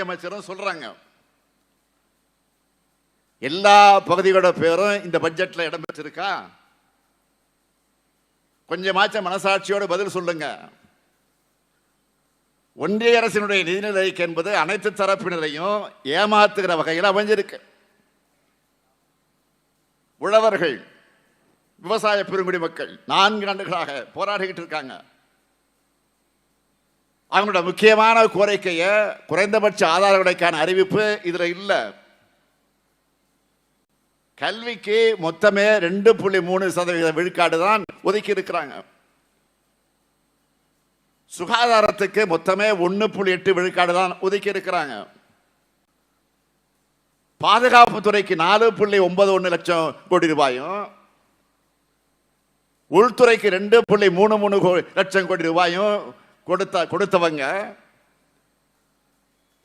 அமைச்சரும் சொல்றாங்க. எல்லா பகுதிகளோட பேரும் இந்த பட்ஜெட்ல இடம் பெற்றிருக்கா? கொஞ்சமாச்சும் மனசாட்சியோட பதில் சொல்லுங்க. ஒன்றிய அரசினுடைய நிதிநிலை என்பது அனைத்து தரப்பினரையும் ஏமாத்துகிற வகையில் அமைஞ்சிருக்கு. உழவர்கள் விவசாய பெருங்குடி மக்கள் நான்கு ஆண்டுகளாக போராடிக்கிட்டு இருக்காங்க. அவங்களோட முக்கியமான கோரிக்கையை குறைந்தபட்ச ஆதார விலைக்கான அறிவிப்பு இதுல இல்ல. கல்விக்கு மொத்தமே ரெண்டு புள்ளி மூணு சதவீத விழுக்காடு தான் ஒதுக்கி இருக்கிறாங்க. சுகாதாரத்துக்கு மொத்தமே ஒன்று புள்ளி எட்டு விழுக்காடு தான் ஒதுக்கி இருக்கிறாங்க. பாதுகாப்பு துறைக்கு நாலு புள்ளி ஒன்பது ஒன்று லட்சம் கோடி ரூபாயும் உள்துறைக்கு ரெண்டு புள்ளி மூணு மூணு லட்சம் கோடி ரூபாயும் கொடுத்த கொடுத்தவங்க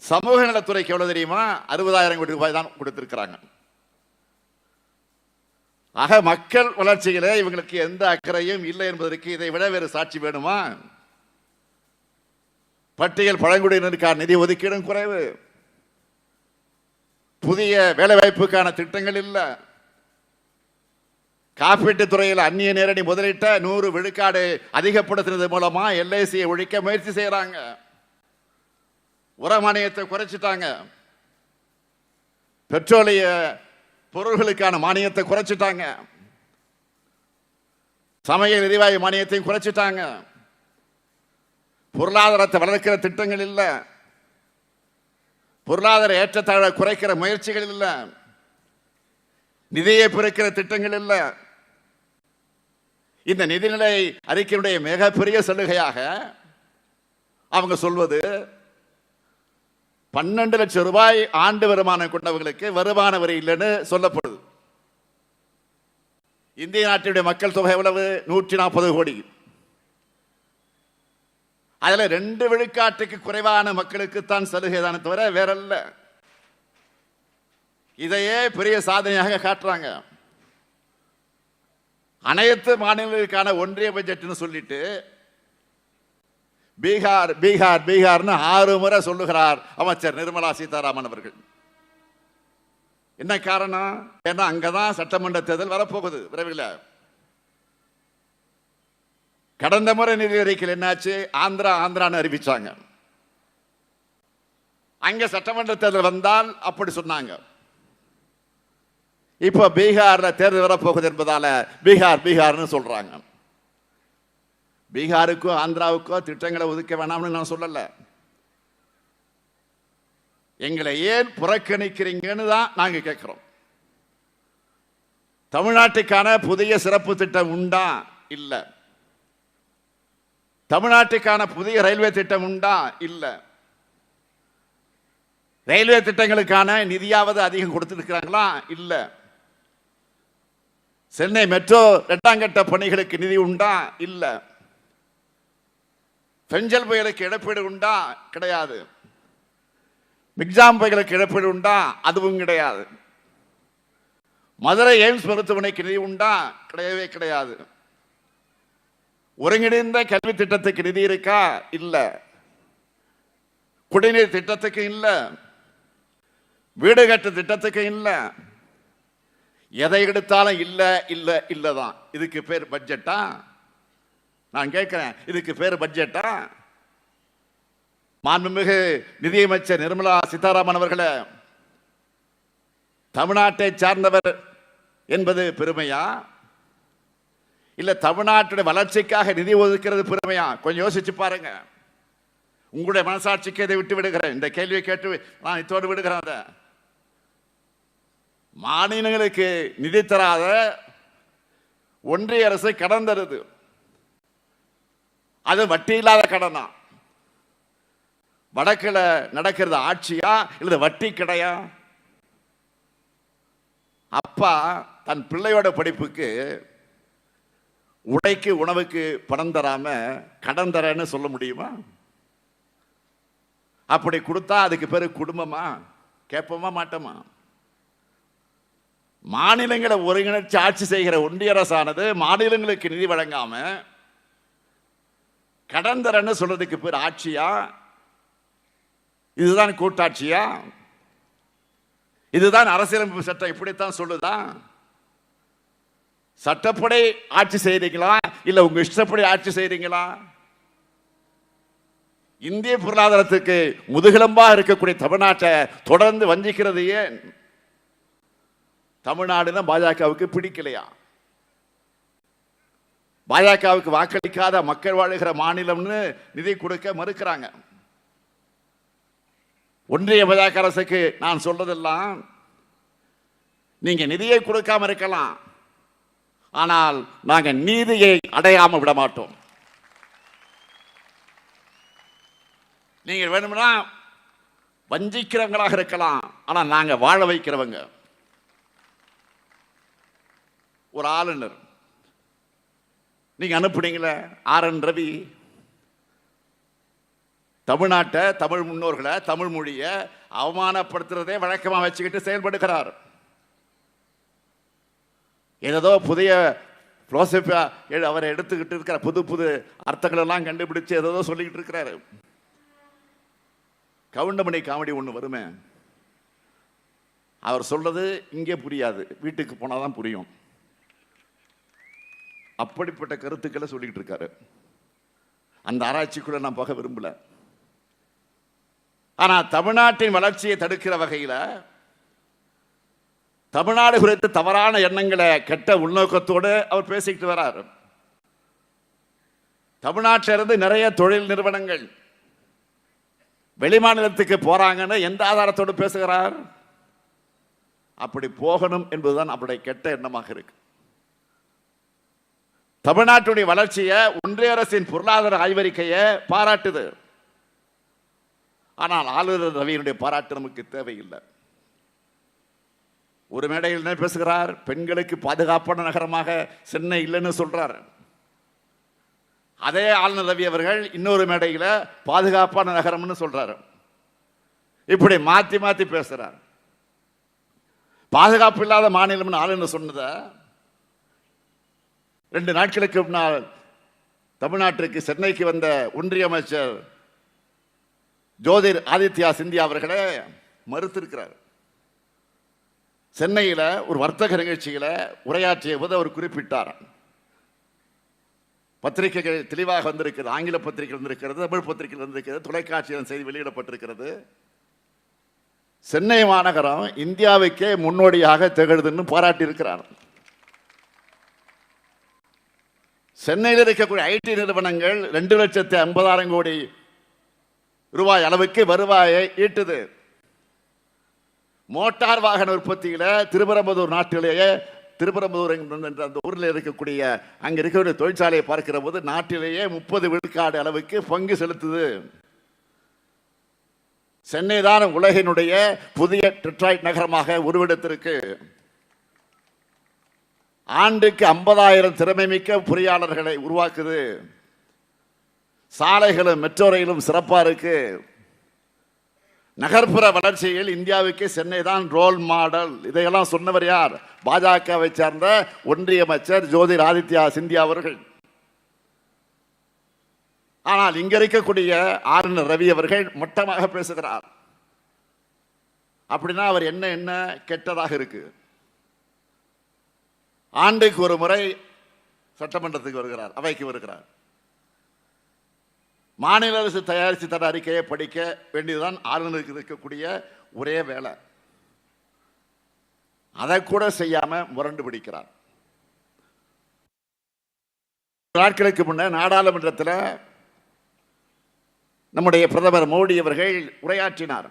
சமூக நலத்துறைக்கு எவ்வளவு தெரியுமா? அறுபதாயிரம் கோடி ரூபாய் தான் கொடுத்திருக்கிறாங்க. ஆக மக்கள் வளர்ச்சியிலே இவங்களுக்கு எந்த அக்கறையும் இல்லை என்பதற்கு இதை விட வேறு சாட்சி வேணுமா? பட்டியல் பழங்குடியினருக்கான நிதி ஒதுக்கீடும் குறைவு. புதிய வேலைவாய்ப்புக்கான திட்டங்கள் இல்லை. காப்பீட்டுத் துறையில் அந்நிய நேரடி முதலீட்டை நூறு விழுக்காடு அதிகப்படுத்தினது மூலமா எல்ஐசியை ஒழிக்க முயற்சி செய்யறாங்க உர மானியத்தை குறைச்சிட்டாங்க. பெட்ரோலிய பொருள்களுக்கான மானியத்தை குறைச்சிட்டாங்க. சமையல் எரிவாயு மானியத்தையும் குறைச்சிட்டாங்க. பொருளாதாரத்தை வளர்க்கிற திட்டங்கள் இல்லை. பொருளாதார ஏற்றத்தாழ குறைக்கிற முயற்சிகள் இல்லை. நிதியை பிறக்கிற திட்டங்கள் இல்லை. இந்த நிதிநிலை அறிக்கையினுடைய மிகப்பெரிய சலுகையாக அவங்க சொல்வது பன்னெண்டு லட்சம் ரூபாய் ஆண்டு வருமானம் கொண்டவங்களுக்கு வருமான வரி இல்லைன்னு சொல்லப்படுது. இந்திய நாட்டினுடைய மக்கள் தொகை எவ்வளவு? நூற்றி நாற்பது கோடி. அதில் ரெண்டு விழுக்காட்டுக்கு குறைவான மக்களுக்குத்தான் சலுகை தானே தவிர வேறல்ல. இதையே பெரிய சாதனையாக காட்டுறாங்க. அனைத்து மாநிலங்களுக்கான ஒன்றிய பட்ஜெட்னு சொல்லிட்டு பீகார் பீகார் பீகார்னு ஆறு முறை சொல்லுகிறார் அமைச்சர் நிர்மலா சீதாராமன் அவர்கள். என்ன காரணம்? ஏன்னா அங்கதான் சட்டமன்ற தேர்தல் வரப்போகுது விரைவில். கடந்த முறை நிதி அறிக்கையில் என்னாச்சு? ஆந்திரா ஆந்திரான்னு அறிவிச்சாங்க. அங்க சட்டமன்ற தேர்தல் வந்தால் அப்படி சொன்னாங்க. இப்போ பீகாரில் தேர்தல் வரப்போகுது என்பதால் பீகார் பீகார்னு சொல்கிறாங்க பீகாருக்கோ ஆந்திராவுக்கோ திட்டங்களை ஒதுக்க வேணாம்னு நான் சொல்லலை. எங்களை ஏன் புறக்கணிக்கிறீங்கன்னு தான் நாங்கள் கேட்குறோம் தமிழ்நாட்டுக்கான புதிய சிறப்பு திட்டம் உண்டா? இல்லை. தமிழ்நாட்டுக்கான புதிய ரயில்வே திட்டம் உண்டா? இல்லை. ரயில்வே திட்டங்களுக்கான நிதியாவது அதிகம் கொடுத்துருக்கிறாங்களா? இல்லை. சென்னை மெட்ரோ இரண்டாம் கட்ட பணிகளுக்கு நிதி உண்டா? இல்ல. பெஞ்சல் புயலுக்கு இழப்பீடு உண்டா? கிடையாது. மிக்ஜாம் புயலுக்கு இழப்பீடு உண்டா? அதுவும் கிடையாது. மதுரை எய்ம்ஸ் மருத்துவமனைக்கு நிதி உண்டா? கிடையவே கிடையாது. ஒருங்கிணைந்த கல்வி திட்டத்துக்கு நிதி இருக்கா? இல்லை. குடிநீர் திட்டத்துக்கு இல்லை. வீடு கட்டு திட்டத்துக்கு இல்லை. எதை எடுத்தாலும் இல்லை இல்லை இல்லை தான் இதுக்கு பேர் பட்ஜெட்டா? நான் கேட்குறேன் இதுக்கு பேர் பட்ஜெட்டா? மாண்புமிகு நிதியமைச்சர் நிர்மலா சீதாராமன் அவர்களே தமிழ்நாட்டை சார்ந்தவர் என்பது பெருமையா? இல்லை தமிழ்நாட்டுடைய வளர்ச்சிக்காக நிதி ஒதுக்கிறது பெருமையா? கொஞ்சம் யோசிச்சு பாருங்க. உங்களுடைய மனசாட்சிக்கு இதை விட்டு விடுகிறேன். இந்த கேள்வியை கேட்டு நான் இத்தோடு விடுகிறேன் அதை. மாநிலங்களுக்கு நிதி தராத ஒன்றிய அரசு கடன் தருது. அது வட்டி இல்லாத கடனா? வடக்கில் நடக்கிறது ஆட்சியா? இல்லை வட்டி கடையா? அப்பா தன் பிள்ளையோட படிப்புக்கு உடைக்கு உணவுக்கு பணம் தராம கடன் தரேன்னு சொல்ல முடியுமா? அப்படி கொடுத்தா அதுக்கு பேர் குடும்பமா? கேட்போமா? மாட்டோமா? மாநிலங்களை ஒருங்கிணைச்சு ஆட்சி செய்கிற ஒன்றிய அரசானது மாநிலங்களுக்கு நிதி வழங்காம கடன் தரேன்னு சொல்றதுக்கு பேர் ஆட்சியா? இதுதான் கூட்டாட்சியா? இதுதான் அரசியலமைப்பு சட்டம் இப்படித்தான் சொல்லுதா? சட்டப்படி ஆட்சி செய்றீங்களா? இல்ல உங்க இஷ்டப்படி ஆட்சி செய்றீங்களா? இந்திய பொருளாதாரத்துக்கு முதுகெலும்பா இருக்கக்கூடிய தமிழ்நாட்டை தொடர்ந்து வஞ்சிக்கிறது ஏன்? தமிழ்நாடுனா பாஜகவுக்கு பிடிக்கலையா? பாஜகவுக்கு வாக்களிக்காத மக்கள் வாழுகிற மாநிலம்னு நிதி கொடுக்க மறுக்கிறாங்க. ஒன்றிய பாஜக அரசுக்கு நான் சொல்றதெல்லாம் நீங்க நிதியை கொடுக்காம இருக்கலாம். ஆனால் நாங்க நீதியை அடையாம விட மாட்டோம். நீங்கள் வேணும்னா வஞ்சிக்கிறவங்களாக இருக்கலாம். ஆனால் நாங்கள் வாழ வைக்கிறவங்க. ஒரு ஆளுநர். நீங்க அனுப்புனீங்களே ஆர் என் ரவி. தமிழ்நாட்டை தமிழ் முன்னோர்களை தமிழ் மொழியை அவமானப்படுத்துறதே வழக்கமா வச்சுக்கிட்டு செயல்படுகிறார். ஏதோ புதிய பிலோசபியா அவரை எடுத்துக்கிட்டு இருக்கிற புது புது அர்த்தங்கள் எல்லாம் கண்டுபிடிச்சு ஏதோ சொல்லிக்கிட்டு இருக்கிறாரு. கவுண்டமணி காமெடி ஒன்று வருமே? அவர் சொல்றது இங்கே புரியாது. வீட்டுக்கு போனால் தான் புரியும். அப்படிப்பட்ட கருத்துக்களை சொல்லிக்கிட்டு இருக்காரு. அந்த ஆராய்ச்சிக்குள்ள நான் போக விரும்பல. ஆனா தமிழ்நாட்டின் வளர்ச்சியை தடுக்கிற வகையில் தமிழ்நாடு குறித்து தவறான எண்ணங்களை கெட்ட உள்நோக்கத்தோடு அவர் பேசிக்கிட்டு வரார். தமிழ்நாட்டிலிருந்து நிறைய தொழில் நிறுவனங்கள் வெளிமாநிலத்துக்கு போறாங்கன்னு எந்த ஆதாரத்தோடு பேசுகிறார்? அப்படி போகணும் என்பதுதான் அவருடைய கெட்ட எண்ணமாக இருக்கு. தமிழ்நாட்டுடைய வளர்ச்சியை ஒன்றிய அரசின் பொருளாதார ஆய்வறிக்கையை பாராட்டுது. ஆனால் ஆளுநர் ரவியினுடைய பாராட்டு நமக்கு தேவையில்லை. ஒரு மேடையில் என்ன பேசுகிறார்? பெண்களுக்கு பாதுகாப்பான நகரமாக சென்னை இல்லைன்னு சொல்றார். அதே ஆளுநர் ரவி அவர்கள் இன்னொரு மேடையில் பாதுகாப்பான நகரம்னு சொல்றாரு. இப்படி மாத்தி மாத்தி பேசுகிறார் பாதுகாப்பு இல்லாத மாநிலம்னு ஆளுநர் சொன்னதை ரெண்டு நாட்களுக்கு முன்னால் தமிழ்நாட்டிற்கு சென்னைக்கு வந்த ஒன்றிய அமைச்சர் ஜோதிர் ஆதித்யா சிந்தியா அவர்களே மறுத்திருக்கிறார். சென்னையில் ஒரு வர்த்தக நிகழ்ச்சியில் உரையாற்றிய போது அவர் குறிப்பிட்டார். பத்திரிகைகள் தெளிவாக வந்திருக்கிறது ஆங்கில பத்திரிகை வந்திருக்கிறது தமிழ் பத்திரிகை வந்திருக்கிறது தொலைக்காட்சியில் செய்தி வெளியிடப்பட்டிருக்கிறது. சென்னை மாநகரம் இந்தியாவுக்கே முன்னோடியாக திகழ்துன்னு பாராட்டியிருக்கிறார். சென்னையில் இருக்கக்கூடிய ஐடி நிறுவனங்கள் ரெண்டு லட்சத்தி ஐம்பதாயிரம் கோடி ரூபாய் அளவுக்கு வருவாயை ஈட்டுது. மோட்டார் வாகன உற்பத்தியில திருப்பரம்பதூர் நாட்டிலேயே திருப்பரம்பதூர் என்ற அந்த ஊரில் இருக்கக்கூடிய அங்கே இருக்கக்கூடிய தொழிற்சாலையை பார்க்கிற போது நாட்டிலேயே முப்பது விழுக்காடு அளவுக்கு பங்கு செலுத்துது. சென்னை தான் உலகினுடைய புதிய டெட்ராய்ட் நகரமாக உருவெடுத்திருக்கு. ஆண்டுக்கு ஐம்பதாயிரம் திறமை மிக்க பொறியாளர்களை உருவாக்குது. சாலைகளும் மெட்ரோ ரயிலும் சிறப்பாக இருக்கு. நகர்ப்புற வளர்ச்சியில் இந்தியாவுக்கு சென்னை தான் ரோல் மாடல் இதையெல்லாம் சொன்னவர் யார்? பாஜகவை சேர்ந்த ஒன்றிய அமைச்சர் ஜோதிர் ஆதித்யா சிந்தியா அவர்கள். ஆனால் இங்க இருக்கக்கூடிய ஆளுநர் ரவி அவர்கள் மட்டமாக பேசுகிறார். அப்படின்னா அவர் என்ன என்ன கெட்டதாக இருக்கு? ஆண்டுக்கு ஒரு முறை சட்டமன்றத்துக்கு வருகிறார் அவைக்கு வருகிறார். மாநில அரசு தயாரித்து தர அறிக்கையை படிக்க வேண்டியதுதான் ஆளுநருக்கு இருக்கக்கூடிய ஒரே வேலை. அதை கூட செய்யாம முரண்டு பிடிக்கிறார். நாட்களுக்கு முன்ன நாடாளுமன்றத்தில் நம்முடைய பிரதமர் மோடி அவர்கள் உரையாற்றினார்.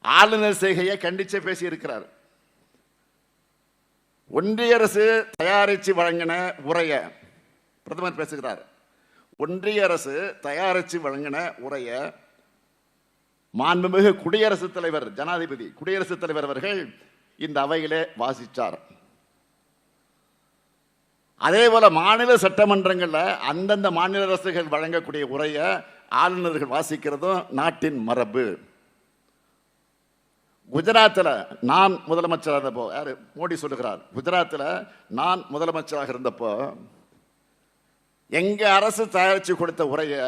ஆளுநர் செய்கையை கண்டிச்சே பேசியிருக்கிறார். ஒன்றிய அரசு தயாரித்து வழங்கின உரைய பிரதமர் பேசுகிறார். ஒன்றிய அரசு தயாரித்து வழங்கின உரைய மாண்புமிகு குடியரசுத் தலைவர் ஜனாதிபதி குடியரசுத் தலைவர் அவர்கள் இந்த அவையிலே வாசித்தார் அதே போல மாநில சட்டமன்றங்களில் அந்தந்த மாநில அரசுகள் வழங்கக்கூடிய உரையை ஆளுநர்கள் வாசிக்கிறதும் நாட்டின் மரபு. குஜராத்தில் நான் முதலமைச்சராக இருந்தப்போ யார்? மோடி சொல்லுகிறார் குஜராத்தில் நான் முதலமைச்சராக இருந்தப்போ எங்க அரசு தயாரித்து கொடுத்த உரையை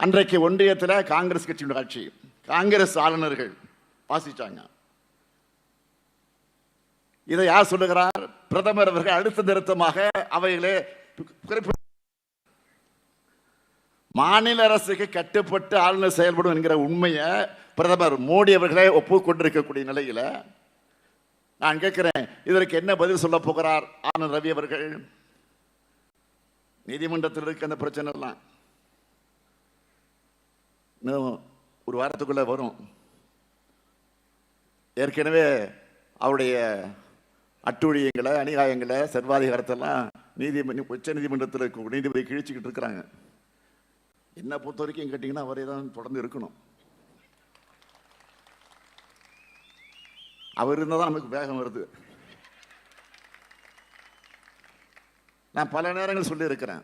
அன்றைக்கு ஒன்றியத்தில் காங்கிரஸ் கட்சியோட ஆட்சி காங்கிரஸ் ஆளுநர்கள் வாசிச்சாங்க. இதை யார் சொல்லுகிறார்? பிரதமர் அவர்கள் அடுத்த நிறுத்தமாக அவைகளே குறிப்பிட்ட மாநில அரசுக்கு கட்டுப்பட்டு ஆளுநர் செயல்படும் என்கிற உண்மையை பிரதமர் மோடி அவர்களே ஒப்புக்கொண்டிருக்கக்கூடிய நிலையில நான் கேட்கிறேன் இதற்கு என்ன பதில் சொல்ல போகிறார் ஆனந்த் ரவி அவர்கள்? நீதிமன்றத்தில் இருக்க அந்த பிரச்சனை எல்லாம் இன்னும் ஒரு வாரத்துக்குள்ள வரும். ஏற்கனவே அவருடைய அட்டுழியங்களை அநியாயங்களை சர்வாதிகாரத்தெல்லாம் நீதி உச்ச நீதிமன்றத்தில் இருக்க நீதிபதி கிழிச்சிக்கிட்டு இருக்கிறாங்க. என்னை பொறுத்த வரைக்கும் கேட்டிங்கன்னா அவரே தான் தொடர்ந்து இருக்கணும். அவர் இருந்தால் தான் நமக்கு வேகம் வருது. நான் பல நேரங்கள் சொல்லியிருக்கிறேன்.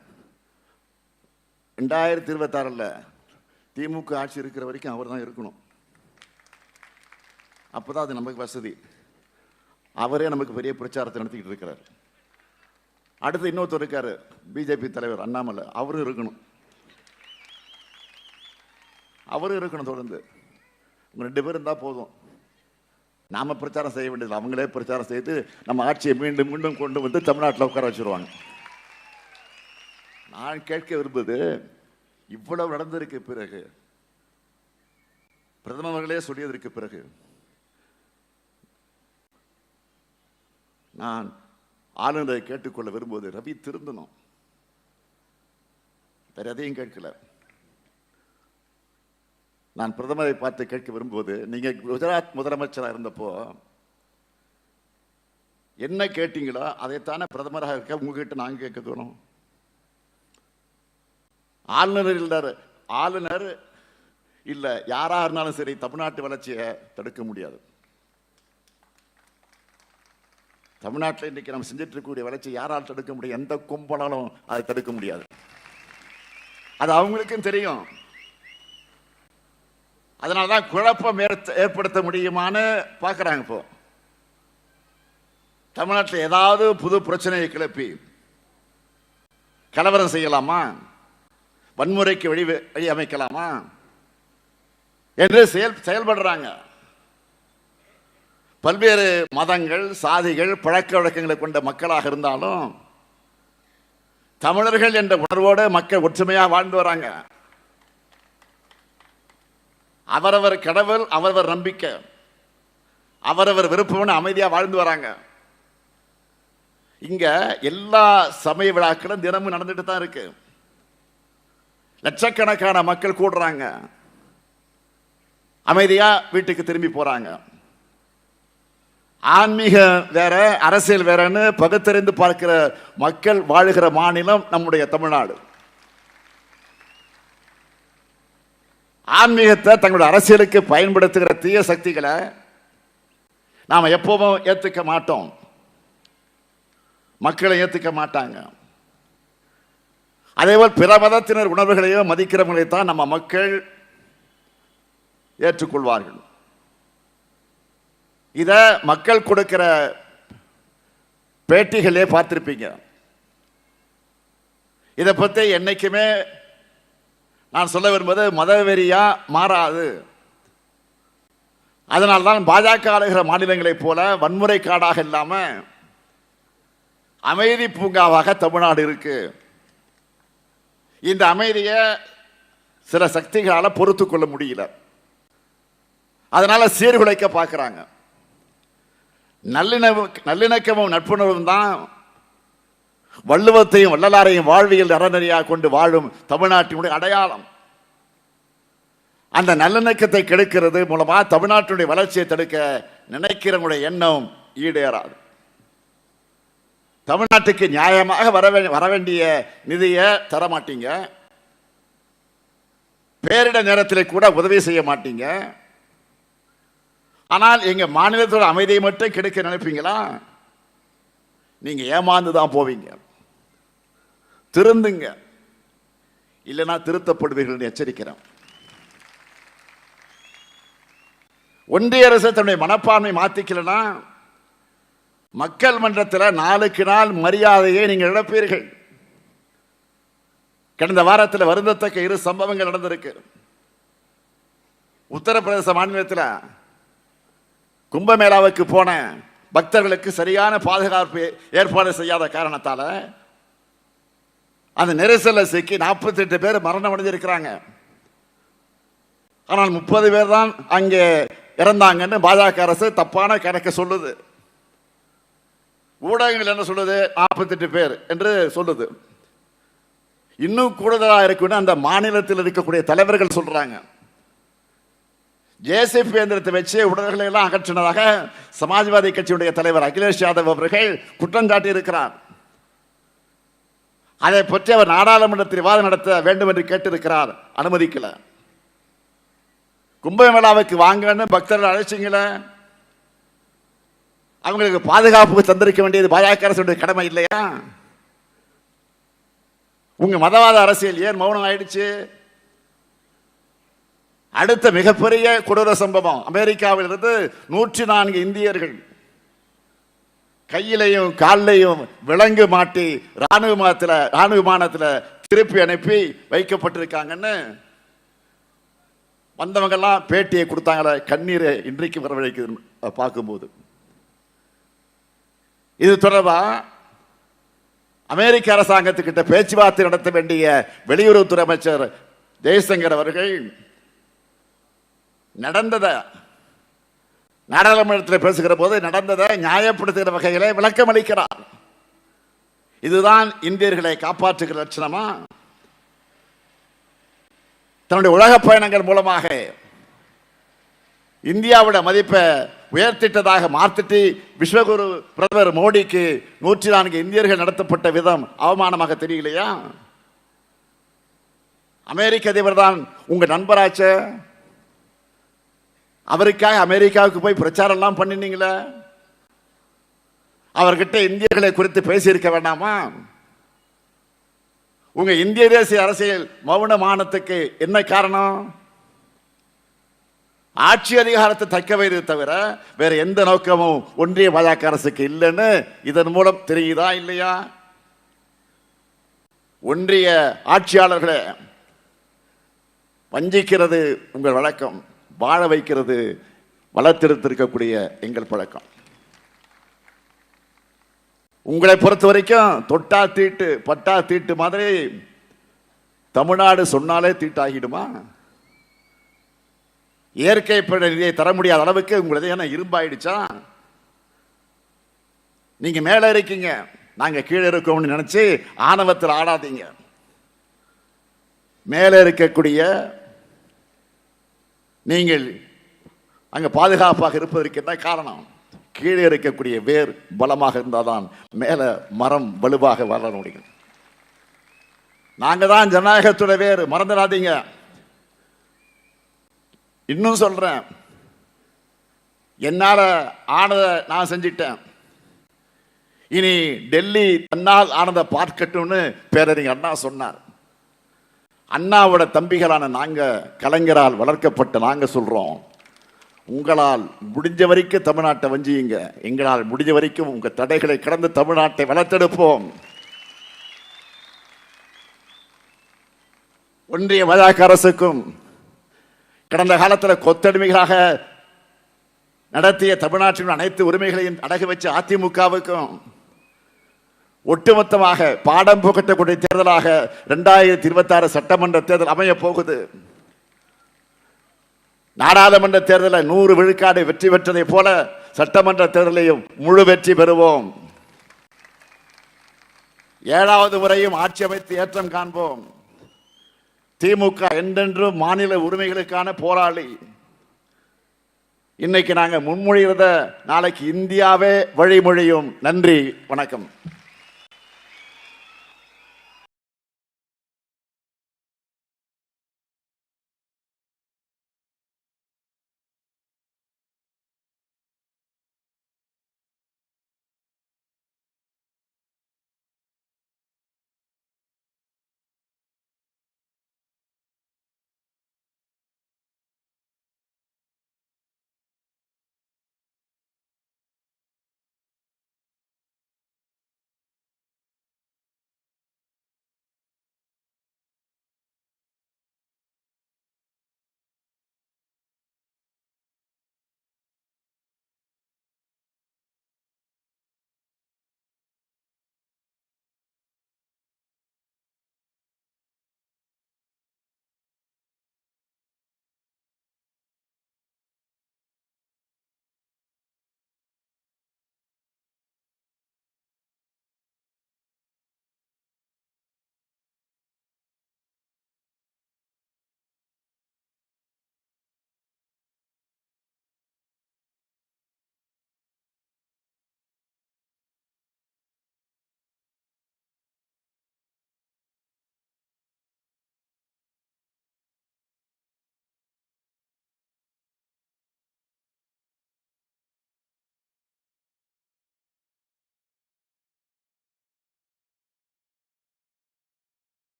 ரெண்டாயிரத்தி இருபத்தாறில் திமுக ஆட்சி இருக்கிற வரைக்கும் அவர் தான் இருக்கணும். அப்போ தான் அது நமக்கு வசதி. அவரே நமக்கு பெரிய பிரச்சாரத்தை நடத்திக்கிட்டு இருக்கிறார். அடுத்து இன்னொருத்தர் இருக்காரு பிஜேபி தலைவர் அண்ணாமலை. அவரும் இருக்கணும். அவரும் இருக்கணும் தொடர்ந்து. உங்கள் ரெண்டு பேரும் இருந்தால் போதும். நாம பிரச்சாரம் செய்ய வேண்டியது அவங்களே பிரச்சாரம் செய்து நம்ம ஆட்சியை மீண்டும் மீண்டும் கொண்டு வந்து தமிழ்நாட்டில் உட்கார வச்சிருவாங்க. நான் கேட்க விரும்புவது இவ்வளவு நடந்திருக்கு பிறகு பிரதமர்களே சொல்லியதற்கு பிறகு நான் ஆளுநரை கேட்டுக்கொள்ள விரும்புவது ரவி திருந்தணும். வேற எதையும் கேட்கல. நான் பிரதமரை பார்த்து கேட்க விரும்புவது நீங்க குஜராத் முதலமைச்சராக இருந்தப்போ என்ன கேட்டீங்களோ அதைத்தானே பிரதமராக இருக்க உங்ககிட்ட நாங்க கேட்கணும் ஆளுநர் இல்லை ஆளுநர் இல்ல யாரா இருந்தாலும் சரி தமிழ்நாட்டு வளர்ச்சியை தடுக்க முடியாது. தமிழ்நாட்டில் இன்னைக்கு நம்ம செஞ்சுட்டு இருக்கக்கூடிய வளர்ச்சி யாரால் தடுக்க முடியும்? எந்த கும்பலாலும் அதை தடுக்க முடியாது. அது அவங்களுக்கும் தெரியும். அதனால தான் குழப்பம் ஏற்படுத்த முடியுமான்னு பார்க்குறாங்க இப்போ. தமிழ்நாட்டில் ஏதாவது புது பிரச்சனையை கிளப்பி கலவரம் செய்யலாமா? வன்முறைக்கு வழி வழி அமைக்கலாமா? என்று செயல் செயல்படுறாங்க. பல்வேறு மதங்கள் சாதிகள் பழக்க வழக்கங்களை கொண்ட மக்களாக இருந்தாலும் தமிழர்கள் என்ற உணர்வோடு மக்கள் ஒற்றுமையாக வாழ்ந்து வராங்க. அவரவர் கடவுள் அவரவர் நம்பிக்கை. அவரவர் விருப்பம்னு அமைதியாக வாழ்ந்து வராங்க. இங்க எல்லா சமய விழாக்களும் தினமும் நடந்துட்டு தான் இருக்கு. லட்சக்கணக்கான மக்கள் கூடுறாங்க. அமைதியா வீட்டுக்கு திரும்பி போறாங்க. ஆன்மீக வேற அரசியல் வேறன்னு பகுத்தறிந்து பார்க்கிற மக்கள் வாழுகிற மாநிலம் நம்முடைய தமிழ்நாடு. ஆன்மீகத்தை தங்களுடைய அரசியலுக்கு பயன்படுத்துகிற தீய சக்திகளை நாம் எப்பவும் ஏற்றுக்க மாட்டோம். மக்களை ஏற்றுக்க மாட்டாங்க. அதேபோல் பிற மதத்தினர் உணர்வுகளையோ மதிக்கிறவங்களை தான் நம்ம மக்கள் ஏற்றுக்கொள்வார்கள். இதை மக்கள் கொடுக்கிற பேட்டிகளே பார்த்துருப்பீங்க. இதை பற்றி என்றைக்குமே நான் சொல்ல விரும்புவது மதவெறியா மாறாது. அதனால்தான் பாஜக ஆளுகிற மாநிலங்களைப் போல வன்முறை காடாக இல்லாமல் அமைதி பூங்காவாக தமிழ்நாடு இருக்கு. இந்த அமைதியை சில சக்திகளால் பொறுத்து கொள்ள முடியல. அதனால சீர்குலைக்க பார்க்குறாங்க நல்லிணவு நல்லிணக்கமும் நட்புணர்வும் தான் வள்ளுவத்தையும் வள்ளலாரையும் வாழ்வியல் அறநெறியாக கொண்டு வாழும் தமிழ்நாட்டினுடைய அடையாளம். அந்த நல்லிணக்கத்தை கெடுக்கிறது மூலமாக தமிழ்நாட்டினுடைய வளர்ச்சியை தடுக்க நினைக்கிறவங்களுடைய எண்ணம் ஈடேறாது. தமிழ்நாட்டுக்கு நியாயமாக வர வர வேண்டிய நிதியை தர மாட்டீங்க பேரிட நேரத்தில் கூட உதவி செய்ய மாட்டீங்க. ஆனால் எங்கள் மாநிலத்தோட அமைதியை மட்டும் கெடுக்க நினைப்பீங்களா? நீங்கள் ஏமாந்து தான் போவீங்க. திருந்துங்க. இல்லைனா திருத்தப்படுவீர்கள் எச்சரிக்கிறேன். ஒன்றிய அரசு தன்னுடைய மனப்பான்மை மாத்திக்கலனா மக்கள் மன்றத்தில் நாளுக்கு நாள் மரியாதையை நீங்கள் இழப்பீர்கள். கடந்த வாரத்தில் வருந்தத்தக்க இரு சம்பவங்கள் நடந்திருக்கு. உத்தரப்பிரதேச மாநிலத்தில் கும்பமேளாவுக்கு போன பக்தர்களுக்கு சரியான பாதுகாப்பு ஏற்பாடு செய்யாத காரணத்தால அந்த நெரிசலில் சிக்கி 48 பேர் மரணம் அடைஞ்சிருக்கிறாங்க ஆனால் முப்பது பேர் தான் அங்கே இறந்தாங்கன்னு பாஜக அரசு தப்பான கணக்கை சொல்லுது. ஊடகங்கள் என்ன சொல்லுது? 48 பேர் என்று சொல்லுது. இன்னும் கூடுதலாக இருக்குன்னு அந்த மாநிலத்தில் இருக்கக்கூடிய தலைவர்கள் சொல்றாங்க. ஜேசிபி இயந்திரத்தை வச்சு உடல்களை எல்லாம் அகற்றினதாக சமாஜ்வாதி கட்சியுடைய தலைவர் அகிலேஷ் யாதவ் அவர்கள் குற்றம் சாட்டி இருக்கிறார் அதை பற்றி அவர் நாடாளுமன்றத்தில் விவாதம் நடத்த வேண்டும் என்று கேட்டிருக்கிறார். அனுமதிக்கல. கும்பமேளாவுக்கு வாங்கன்னு பக்தர்கள் அழைச்சிங்கள. அவங்களுக்கு பாதுகாப்பு தந்திருக்க வேண்டியது பாஜக அரசுடைய கடமை இல்லையா? உங்க மதவாத அரசியல் ஏன் மௌனம் ஆயிடுச்சு? அடுத்த மிகப்பெரிய கொடூர சம்பவம். அமெரிக்காவிலிருந்து நூற்றி நான்கு இந்தியர்கள் கையிலையும் காலிலையும் விலங்கு மாட்டி ராணுவ விமானத்தில் ராணுவ விமானத்தில் திருப்பி அனுப்பி வைக்கப்பட்டிருக்காங்கன்னு வந்தவங்கெல்லாம் பேட்டியை கொடுத்தாங்களே கண்ணீரை இன்றைக்கு வரவழைக்குது பார்க்கும்போது. இது தொடர்பா? அமெரிக்க அரசாங்கத்துக்கிட்ட பேச்சுவார்த்தை நடத்த வேண்டிய வெளியுறவுத்துறை அமைச்சர் ஜெய்சங்கர் அவர்கள் நடந்ததை நாடாளுமன்றத்தில் பேசுகிற போது நடந்ததை நியாயப்படுத்துகிற வகையிலே விளக்கம் அளிக்கிறார். இதுதான் இந்தியர்களை காப்பாற்றுகிற லட்சணமா? தன்னுடைய உலக பயணங்கள் மூலமாக இந்தியாவோட மதிப்பை உயர்த்திட்டதாக மாற்றிட்டு விஸ்வகுரு பிரதமர் மோடிக்கு நூற்றி நான்கு இந்தியர்கள் நடத்தப்பட்ட விதம் அவமானமாக தெரியலையா? அமெரிக்க அதிபர் தான் உங்கள் நண்பராச்சே. அவருக்காக அமெரிக்காவுக்கு போய் பிரச்சாரம்லாம் பண்ணினீங்களே? அவர்கிட்ட இந்தியர்களை குறித்து பேசியிருக்க வேண்டாமா உங்க இந்திய தேசிய அரசியல் மௌனமானத்துக்கு என்ன காரணம்? ஆட்சி அதிகாரத்தை தக்க வைத்தது தவிர வேற எந்த நோக்கமும் ஒன்றிய பாஜக அரசுக்கு இல்லைன்னு இதன் மூலம் தெரியுதா இல்லையா? ஒன்றிய ஆட்சியாளர்களை வஞ்சிக்கிறது உங்கள் வழக்கம். வாழ வைக்கிறது வளர்த்தெடுத்திருக்கக்கூடிய எங்கள் பழக்கம். உங்களை பொறுத்த வரைக்கும் தொட்டா தீட்டு பட்டா தீட்டு மாதிரி தமிழ்நாடு சொன்னாலே தீட்டாகிடுமா? இயற்கை நிதியை தர முடியாத அளவுக்கு உங்களது என்ன இரும்பாயிடுச்சா? நீங்க மேலே இருக்கீங்க நாங்கள் கீழே இருக்கோம்னு நினைச்சு ஆணவத்தில் ஆடாதீங்க. மேலே இருக்கக்கூடிய நீங்கள் அங்கே பாதுகாப்பாக இருப்பதற்கு என்ன காரணம்? கீழே இருக்கக்கூடிய வேர் பலமாக இருந்தால் தான் மேலே மரம் வலுவாக வளர முடியும். நாங்கள் தான் ஜனநாயகத்தோட வேர் மறந்துடாதீங்க. இன்னும் சொல்கிறேன் என்னால் ஆனதை நான் செஞ்சிட்டேன். இனி டெல்லி தன்னால் ஆனதை பார்க்கட்டும்னு பேரறிஞர் அண்ணா சொன்னார். அண்ணாவோட தம்பிகளான நாங்கள் கலைஞரால் வளர்க்கப்பட்ட நாங்கள் சொல்கிறோம் உங்களால் முடிஞ்ச வரைக்கும் தமிழ்நாட்டை வஞ்சியுங்க. எங்களால் முடிஞ்ச வரைக்கும் உங்கள் தடைகளை கடந்து தமிழ்நாட்டை வளர்த்தெடுப்போம். ஒன்றிய வழக்கு அரசுக்கும் கடந்த காலத்தில் கொத்தடிமைகளாக நடத்திய தமிழ்நாட்டின் அனைத்து உரிமைகளையும் அடகு வச்ச அதிமுகவுக்கும் ஒட்டுமொத்தமாக பாடம் புகட்டக்கூடிய தேர்தலாக இரண்டாயிரத்தி இருபத்தி ஆறு சட்டமன்ற தேர்தல் அமைய போகுது நாடாளுமன்ற தேர்தலில் நூறு விழுக்காடு வெற்றி பெற்றதை போல சட்டமன்ற தேர்தலையும் முழு வெற்றி பெறுவோம். ஏழாவது முறையும் ஆட்சி அமைத்து ஏற்றம் காண்போம். திமுக என்றென்றும் மாநில உரிமைகளுக்கான போராளி. இன்னைக்கு நாங்கள் முன்மொழிகிறத நாளைக்கு இந்தியாவே வழிமொழியும். நன்றி வணக்கம்.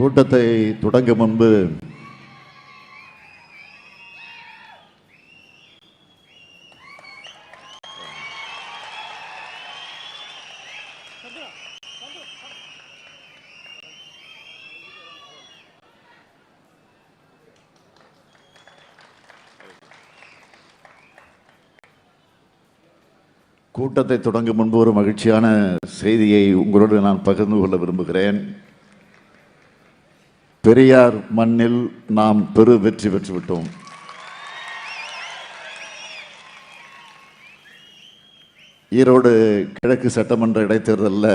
கூட்டத்தை தொடங்கும் முன்பு கூட்டத்தை தொடங்கும் முன்பு ஒரு மகிழ்ச்சியான செய்தியை உங்களோடு நான் பகிர்ந்து கொள்ள விரும்புகிறேன். பெரியார் மண்ணில் நாம் பெரு வெற்றி பெற்றுவிட்டோம் ஈரோடு கிழக்கு சட்டமன்ற இடைத்தேர்தலில்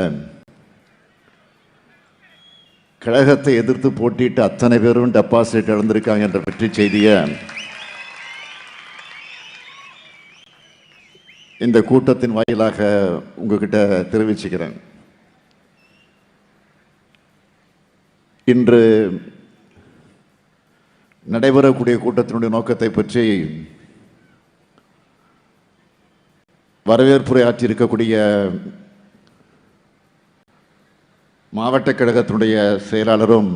கழகத்தை எதிர்த்து போட்டிட்டு அத்தனை பேரும் டெபாசிட் இழந்திருக்காங்க என்ற வெற்றி செய்தியை இந்த கூட்டத்தின் வாயிலாக உங்ககிட்ட தெரிவிச்சுக்கிறேன். இன்று நடைபெறக்கூடிய கூட்டத்தினுடைய நோக்கத்தை பற்றி வரவேற்புரை ஆற்றியிருக்கக்கூடிய மாவட்ட கழகத்தினுடைய செயலாளரும்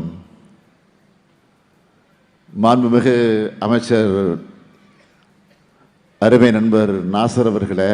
மாண்புமிகு அமைச்சர் அருமை நண்பர் நாசர் அவர்களே